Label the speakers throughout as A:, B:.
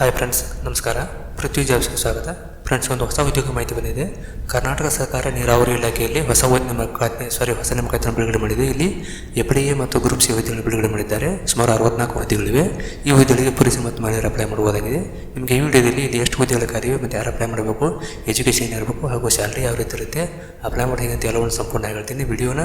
A: Hi friends ನಮಸ್ಕಾರ. ಪೃಥ್ವಿ ಜಾಬ್ಸ್ಗೆ ಸ್ವಾಗತ. Friends, ಒಂದು ಹೊಸ ಉದ್ಯೋಗ ಮಾಹಿತಿ ಬಂದಿದೆ. ಕರ್ನಾಟಕ ಸರ್ಕಾರ ನೀರಾವರಿ ಇಲಾಖೆಯಲ್ಲಿ ಹೊಸ ನೇಮಕಾತಿ ಸಾರಿ ಹೊಸ ನೇಮಕಾತಿಯನ್ನು ಬಿಡುಗಡೆ ಮಾಡಿದೆ. ಇಲ್ಲಿ ಎಫ್ ಡಿ ಎ ಮತ್ತು ಗ್ರೂಪ್ ಸಿ ಹುದ್ದೆಗಳನ್ನು ಬಿಡುಗಡೆ ಮಾಡಿದ್ದಾರೆ. ಸುಮಾರು ಅರವತ್ನಾಲ್ಕು ಹುದ್ದೆಗಳಿವೆ. ಈ ಹುದ್ದೆಗಳಿಗೆ ಪುರುಷ ಮತ್ತು ಮಹಿಳೆಯರು ಅಪ್ಲೈ ಮಾಡಬಹುದಾಗಿದೆ. ನಿಮಗೆ ಈ ವಿಡಿಯೋದಲ್ಲಿ ಇಲ್ಲಿ ಎಷ್ಟು ಹುದ್ದೆಗಳ ಕಾರ್ಯವೆ ಮತ್ತು ಯಾರು ಅಪ್ಲೈ ಮಾಡಬೇಕು ಎಜುಕೇಷನ್ ಇರಬೇಕು ಹಾಗೂ ಸ್ಯಾಲ್ರಿ ಯಾವ ರೀತಿ ಇರುತ್ತೆ ಅಪ್ಲೈ ಮಾಡಿ ಹೇಗೆ ಅಂತ ಎಲ್ಲವನ್ನು ಸಂಪೂರ್ಣ ಹೇಳ್ತೀನಿ. ವಿಡಿಯೋನ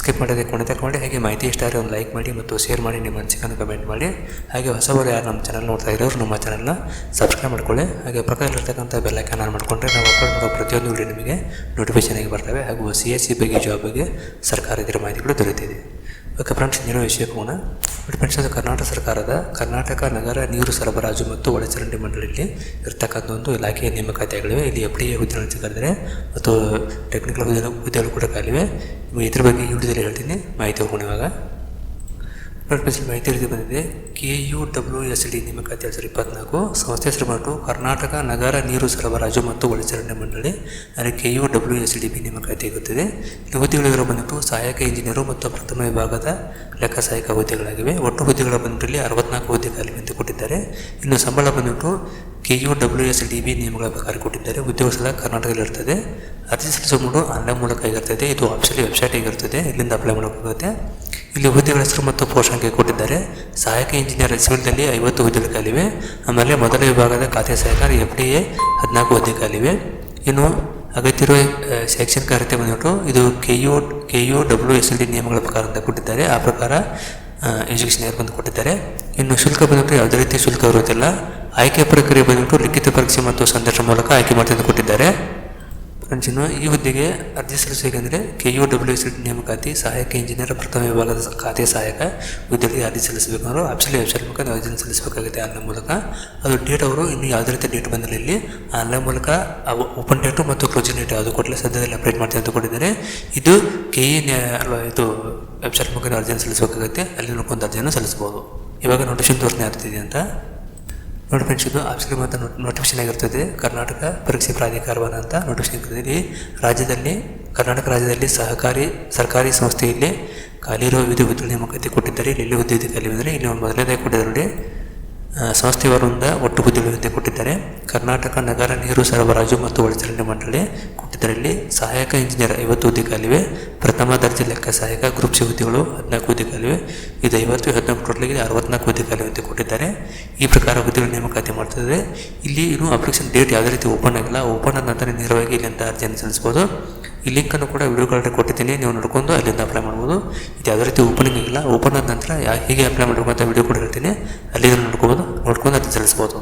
A: ಸ್ಕಿಪ್ ಮಾಡದೆ ಕೊನೆ ತಗೊಂಡು ಹಾಗೆ ಮಾಹಿತಿ ಇಷ್ಟ ಆದರೆ ಒಂದು ಲೈಕ್ ಮಾಡಿ ಮತ್ತು ಶೇರ್ ಮಾಡಿ ನಿಮ್ಮ ಅನಿಸಿಕೆಯನ್ನು ಕಮೆಂಟ್ ಮಾಡಿ. ಹಾಗೆ ಹೊಸಬರು ಯಾರು ನಮ್ಮ ಚಾನಲ್ ನೋಡ್ತಾ ಇರೋರು, ನಮ್ಮ ಚಾನಲ್ನ ಸಬ್ಸ್ಕ್ರೈಬ್ ಮಾಡ್ಕೊಳ್ಳಿ. ಹಾಗೆ ಪಕ್ಕದಲ್ಲಿರ್ತಕ್ಕಂಥ ಬೆಲ್ಲೈಕನ್ ಆನ್ ಮಾಡಿಕೊಂಡ್ರೆ ನಾವು ಅಪ್ಲೋಡ್ ಮಾಡೋ ಪ್ರತಿಯೊಂದು ವಿಡಿಯೋ ನಿಮಗೆ ನೋಟಿಫಿಕೇಶನ್ ಆಗಿ ಬರ್ತವೆ ಹಾಗೂ ಸಿ ಎಸ್ ಸಿ ಬಗ್ಗೆ ಜಾಬ್ ಬಗ್ಗೆ ಮಾಹಿತಿ ಮಾಹಿತಿಗಳು ದೊರೆತಿದೆ ಓಕೆ ಫ್ರೆಂಡ್ಸ್ ನೀನು ವಿಷಯಕ್ಕೆ ಹೋಗೋಣ. ಬಟ್ ಫ್ರೆಂಡ್ಸ್ ಅದು ಕರ್ನಾಟಕ ಸರ್ಕಾರದ ಕರ್ನಾಟಕ ನಗರ ನೀರು ಸರಬರಾಜು ಮತ್ತು ಒಳಚರಂಡಿ ಮಂಡಳಿಯಲ್ಲಿ ಇರ್ತಕ್ಕಂಥ ಒಂದು ಇಲಾಖೆಯ ನೇಮಕಾತಿಗಳಿವೆ ಇಲ್ಲಿ ಎಫ್ ಡಿ ಎ ಹುದ್ದೆಗಳನ್ನು ಮತ್ತು ಟೆಕ್ನಿಕಲ್ ಹುದ್ದೆ ಹುದ್ದೆಗಳು ಕೂಡ ಕಾಲಿವೆ ಇದ್ರ ಬಗ್ಗೆ ಈ ಹೇಳ್ತೀನಿ. ಮಾಹಿತಿ ಹೋಗೋಣ ಇವಾಗ. ಮಾಹಿತಿ ರೀತಿ ಬಂದಿದೆ. K U W S D ನೇಮಕಾತಿ ಎರಡು ಸಾವಿರದ ಇಪ್ಪತ್ನಾಲ್ಕು, ಸಂಸ್ಥೆ ಹೆಸರು ಬಂದು ಕರ್ನಾಟಕ ನಗರ ನೀರು ಸರಬರಾಜು ಮತ್ತು ಒಳಚರಂಡಿ ಮಂಡಳಿ ಅಂದರೆ K U W S D B ನೇಮಕಾತಿ ಆಗುತ್ತದೆ ಇಲ್ಲಿ ಹುದ್ದೆಗಳಿರೋ ಬಂದ್ಬಿಟ್ಟು ಸಹಾಯಕ ಇಂಜಿನಿಯರು ಮತ್ತು ಪ್ರಥಮ ವಿಭಾಗದ ಲೆಕ್ಕ ಸಹಾಯಕ ಹುದ್ದೆಗಳಾಗಿವೆ. ಒಟ್ಟು ಹುದ್ದೆಗಳ ಬಂದ್ಬಿಟ್ಟು ಇಲ್ಲಿ ಅರವತ್ನಾಲ್ಕು ಹುದ್ದೆ ಖಾಲಿ ಕೊಟ್ಟಿದ್ದಾರೆ. ಇನ್ನು ಸಂಬಳ ಬಂದ್ಬಿಟ್ಟು K U W S D B ನಿಯಮಗಳ ಪ್ರಕಾರ ಕೊಟ್ಟಿದ್ದಾರೆ. ಉದ್ಯೋಗ ಸ್ಥಳ ಕರ್ನಾಟಕದಲ್ಲಿ ಇರ್ತದೆ. ಅರ್ಜಿ ಸಲ್ಲಿಸುವುದು ಆನ್ಲೈನ್ ಮೂಲಕ ಆಗಿರ್ತದೆ ಇದು ಆಫೀಸಲ್ಲಿ ವೆಬ್ಸೈಟ್ ಆಗಿರ್ತದೆ. ಇಲ್ಲಿಂದ ಅಪ್ಲೈ ಮಾಡೋಕ್ಕಾಗುತ್ತೆ. ಇಲ್ಲಿ ಹುದ್ದೆಗಳ ಹೆಸರು ಮತ್ತು ಸಂಖ್ಯೆ ಕೊಟ್ಟಿದ್ದಾರೆ. ಸಹಾಯಕ ಇಂಜಿನಿಯರ್ ಸಿವಿಲ್ದಲ್ಲಿ ಐವತ್ತು ಹುದ್ದೆಗಳು ಕಾಲಿವೆ ಆಮೇಲೆ ಮೊದಲ ವಿಭಾಗದ ಖಾತೆ ಸಹಾಯಕ ಎಫ್ ಡಿ ಎ ಹದಿನಾಲ್ಕು ಹುದ್ದೆ ಇನ್ನು ಅಗತ್ಯವಿರುವ ಶೈಕ್ಷಣಿಕ ಅರ್ಹತೆ ಬಂದ್ಬಿಟ್ಟು ಇದು K U K U W S L D ನಿಯಮಗಳ ಪ್ರಕಾರ ಅಂತ ಕೊಟ್ಟಿದ್ದಾರೆ. ಆ ಪ್ರಕಾರ ಎಜುಕೇಷನ್ ಇಯರ್ ಬಂದು ಕೊಟ್ಟಿದ್ದಾರೆ. ಇನ್ನು ಶುಲ್ಕ ಬಂದ್ಬಿಟ್ಟು ಯಾವುದೇ ರೀತಿ ಶುಲ್ಕ ಇರುವುದಿಲ್ಲ. ಆಯ್ಕೆ ಪ್ರಕ್ರಿಯೆ ಬಂದ್ಬಿಟ್ಟು ಲಿಖಿತ ಪರೀಕ್ಷೆ ಮತ್ತು ಸಂದರ್ಶನ ಮೂಲಕ ಆಯ್ಕೆ ಮಾಡ್ತಿದ್ದು ಕೊಟ್ಟಿದ್ದಾರೆ. ಇನ್ನು ಈ ಹುದ್ದೆಗೆ ಅರ್ಜಿ ಸಲ್ಲಿಸಬೇಕೆಂದರೆ ಕೆ ಯು ಡಬ್ಲ್ಯೂ ಎಸ್ ನೇಮಕಾತಿ ಸಹಾಯಕ ಇಂಜಿನಿಯರ್ ಪ್ರಥಮ ವಿಭಾಗದ ಖಾತೆ ಸಹಾಯಕ ಹುದ್ದೆಗೆ ಅರ್ಜಿ ಸಲ್ಲಿಸಬೇಕಂದ್ರೆ ಆಫೀಸಲ್ಲಿ ವೆಬ್ಸೈಟ್ ಮೂಲಕ ನಾವು ಅರ್ಜಿನ ಸಲ್ಲಿಸಬೇಕಾಗುತ್ತೆ ಆನ್ಲೈನ್ ಮೂಲಕ. ಅದು ಡೇಟ್ ಅವರು ಇನ್ನು ಯಾವುದೇ ರೀತಿ ಡೇಟ್ ಬಂದಿಲ್ಲ ಇಲ್ಲಿ. ಆನ್ಲೈನ್ ಮೂಲಕ ಓಪನ್ ಡೇಟು ಮತ್ತು ಕ್ಲೋಸಿಂಗ್ ಡೇಟ್ ಯಾವುದು ಕೊಟ್ಟಲೆ ಸದ್ಯದಲ್ಲಿ ಅಪ್ಡೇಟ್ ಮಾಡ್ತೀವಿ ಅಂತ ಕೊಟ್ಟಿದ್ದಾರೆ. ಇದು ಕೆ ಇ ಇದು ವೆಬ್ಸೈಟ್ ಮೂಲಕ ಅರ್ಜಿಯನ್ನು ಸಲ್ಲಿಸಬೇಕಾಗುತ್ತೆ. ಅಲ್ಲಿ ನೋಡ್ಕೊಂಡು ಅರ್ಜಿಯನ್ನು ಸಲ್ಲಿಸ್ಬೋದು ಇವಾಗ ನೋಟಿಫಿಕೇಶನ್ ತೋರಿಸ್ತಾ ಆಗ್ತಿದೆ ಅಂತ. ನೋಡಿ ಫ್ರೆಂಡ್ಸ್ ಇದು ಆಫೀಸ್ಗೆ ಅಂತ ನೋಟಿಫಿಕೇಶನ್ ಆಗಿರ್ತದೆ. ಕರ್ನಾಟಕ ಪರೀಕ್ಷೆ ಪ್ರಾಧಿಕಾರ ಅಂತ ನೋಟಿಫಿಕೇಶನ್ ಇರ್ತದೆ ರಾಜ್ಯದಲ್ಲಿ, ಕರ್ನಾಟಕ ರಾಜ್ಯದಲ್ಲಿ ಸಹಕಾರಿ, ಸರ್ಕಾರಿ ಸಂಸ್ಥೆಯಲ್ಲಿ ಖಾಲಿ ಇರುವ ವಿವಿಧ ಹುದ್ದೆ ನೇಮಕಾತಿ ಕೊಟ್ಟಿದ್ದಾರೆ. ಇಲ್ಲಿ ಹುದ್ದೆ ಖಾಲಿ ಅಂದರೆ ಇಲ್ಲಿ ಒಂದು ಮೊದಲನೇದಾಗಿ ಕೊಟ್ಟಿದ್ದಾರೆ ನೋಡಿ. ಸಂಸ್ಥೆಯವರಿಂದ ಒಟ್ಟು ಹುದ್ದೆಗಳು ಹುದ್ದೆ ಕೊಟ್ಟಿದ್ದಾರೆ. ಕರ್ನಾಟಕ ನಗರ ನೀರು ಸರಬರಾಜು ಮತ್ತು ಒಳಚರಂಡಿ ಮಂಡಳಿ ಇಲ್ಲಿ ಸಹಾಯಕ ಇಂಜಿನಿಯರ್ ಐವತ್ತು ಹುದ್ದೆ ಖಾಲಿವೆ ಪ್ರಥಮ ದರ್ಜೆ ಲೆಕ್ಕ ಸಹಾಯಕ ಗ್ರೂಪ್ ಸಿ ಹುದ್ದೆಗಳು ಹದಿನಾಲ್ಕು ಹುದ್ದೆ ಖಾಲಿವೆ ಇದು ಐವತ್ತು ಹದಿನಾಲ್ಕು ಟೋಟಲ್ಗೆ ಅರವತ್ನಾಲ್ಕು ಹುದ್ದೆ ಅಂತ ಕೊಟ್ಟಿದ್ದಾರೆ. ಈ ಪ್ರಕಾರ ಹುದ್ದೆಗಳು ನೇಮಕಾತಿ ಮಾಡ್ತಿದ್ದಾರೆ. ಇಲ್ಲಿ ಇನ್ನೂ ಅಪ್ಲಿಕೇಶನ್ ಡೇಟ್ ಯಾವುದೇ ರೀತಿ ಓಪನ್ ಆಗಿಲ್ಲ. ಓಪನ್ ಆದ ನಂತರ ನೇರವಾಗಿ ಇಲ್ಲಿಂದ ಅರ್ಜಿಯನ್ನು ಸಲ್ಲಿಸ್ಬೋದು ಈ ಲಿಂಕನ್ನು ಕೂಡ ವಿಡಿಯೋ ಕಾರ್ಡ್ ಕೊಟ್ಟಿದ್ದೀನಿ. ನೀವು ನೋಡ್ಕೊಂಡು ಅಲ್ಲಿಂದ ಅಪ್ಲೈ ಮಾಡ್ಬೋದು. ಇದು ಯಾವುದೇ ರೀತಿ ಓಪನಿಂಗ್ ಇಲ್ಲ ಓಪನ್ ಆದ ನಂತರ ಹೇಗೆ ಅಪ್ಲೈ ಮಾಡಬೇಕು ಅಂತ ವಿಡಿಯೋ ಕೂಡ ಹೇಳ್ತೀನಿ. ಅಲ್ಲಿಂದ ನೋಡ್ಕೋಬೋದು. ನೋಡ್ಕೊಂಡು ಅದನ್ನು ಸಲ್ಲಿಸ್ಬೋದು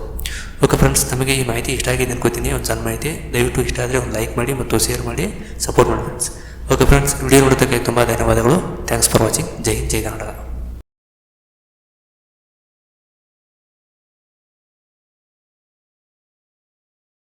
A: ಓಕೆ ಫ್ರೆಂಡ್ಸ್ ನಮಗೆ ಈ ಮಾಹಿತಿ ಇಷ್ಟ ಆಗಿದೆ ಅನ್ಕೋತೀನಿ. ಒಂದು ಸಣ್ಣ ಮಾಹಿತಿ. ದಯವಿಟ್ಟು ಇಷ್ಟ ಆದರೆ ಒಂದು ಲೈಕ್ ಮಾಡಿ ಮತ್ತು ಶೇರ್ ಮಾಡಿ. ಸಪೋರ್ಟ್ ಮಾಡಿ ಫ್ರೆಂಡ್ಸ್ ಓಕೆ ಫ್ರೆಂಡ್ಸ್ ವಿಡಿಯೋ ನೋಡೋದಕ್ಕೆ ತುಂಬ ಧನ್ಯವಾದಗಳು. Thanks for watching Jai Hind, Jai Kannada.